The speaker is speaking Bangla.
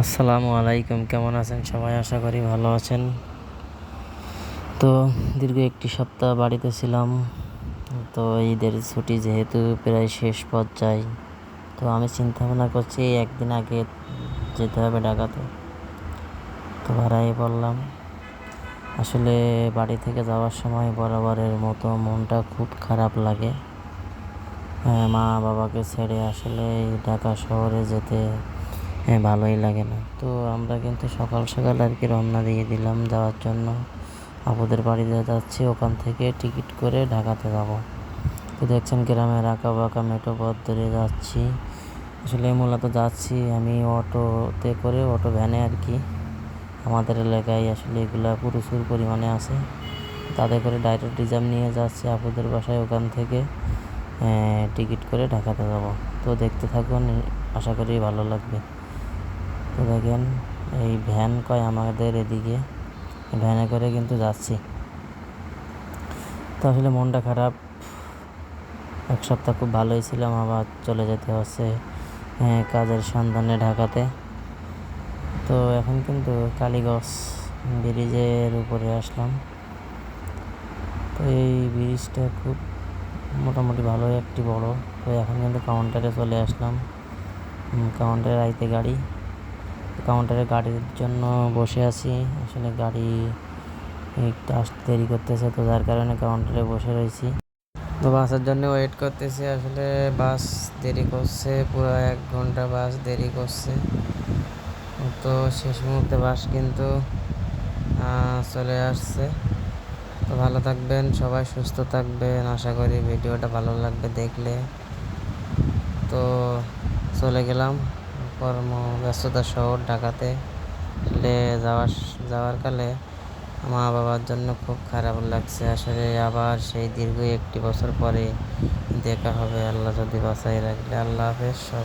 আসসালামু আলাইকুম কেমন আছেন সবাই? আশা করি ভালো আছেন। তো দীর্ঘ একটি সপ্তাহ বাড়িতে ছিলাম। তো ঈদের ছুটি যেহেতু প্রায় শেষ পর্যায়ে তো আমি চিন্তা ভাবনা করছি একদিন আগে যেতে হবে ঢাকাতে। তো ভাড়াই বললাম। আসলে বাড়ি থেকে যাওয়ার সময় বরাবরের মতো মনটা খুব খারাপ লাগে। হ্যাঁ, মা বাবাকে ছেড়ে আসলে ঢাকা শহরে যেতে হ্যাঁ ভালোই লাগে না। তো আমরা কিন্তু সকাল সকাল আর কি রওনা দিয়ে দিলাম যাওয়ার জন্য। আপুদের বাড়িতে যাচ্ছি, ওখান থেকে টিকিট করে ঢাকাতে যাব। তো দেখছেন গ্রামের আঁকা বাঁকা মেঠো পথ ধরে যাচ্ছি। আসলে মূলত যাচ্ছি আমি অটোতে করে, অটো ভ্যানে আর কি আমাদের এলাকায় আসলে এগুলা প্রচুর পরিমাণে আছে। তাতে করে ডাইরেক্ট রিজার্ভ নিয়ে যাচ্ছি আপুদের বাসায় ওখান থেকে টিকিট করে ঢাকাতে যাব। তো দেখতে থাকুন, আশা করি ভালো লাগবে। তো দেখেন এই ভ্যান কয় আমাদের এদিকে? ভ্যানে করে কিন্তু যাচ্ছি। তো আসলে মনটা খারাপ। এক সপ্তাহ খুব ভালোই ছিলাম আবার চলে যেতে হচ্ছে হ্যাঁ, কাজের সন্ধানে ঢাকাতে। তো এখন কিন্তু কালীগঞ্জ ব্রিজের উপরে আসলাম। তো এই ব্রিজটা খুব মোটামুটি ভালোই একটি বড়। তো এখন কিন্তু কাউন্টারে চলে আসলাম। কাউন্টারে আইতে গাড়ি। কাউন্টারে গাড়ির জন্য বসে আছি। আসলে গাড়ি একটু আসতে দেরি করতেছে তো যার কারণে কাউন্টারে বসে রয়েছি। তো বাসের জন্য ওয়েট করতেছি। আসলে বাস দেরি করছে, পুরো এক ঘণ্টা বাস দেরি করছে। তো শেষ মুহূর্তে বাস কিন্তু চলে আসছে। তো ভালো থাকবেন, সবাই সুস্থ থাকবেন। আশা করি ভিডিওটা ভালো লাগবে দেখলে। তো চলে গেলাম। কর্ম ব্যস্ততা শহর ঢাকাতে যাওয়ার যাওয়ার কালে মা বাবার জন্য খুব খারাপ লাগছে। আসলে আবার সেই দীর্ঘ একটি বছর পরে দেখা হবে। আল্লাহ যদি বাঁচাই রাখলে। আল্লাহ হাফেজ। সবাই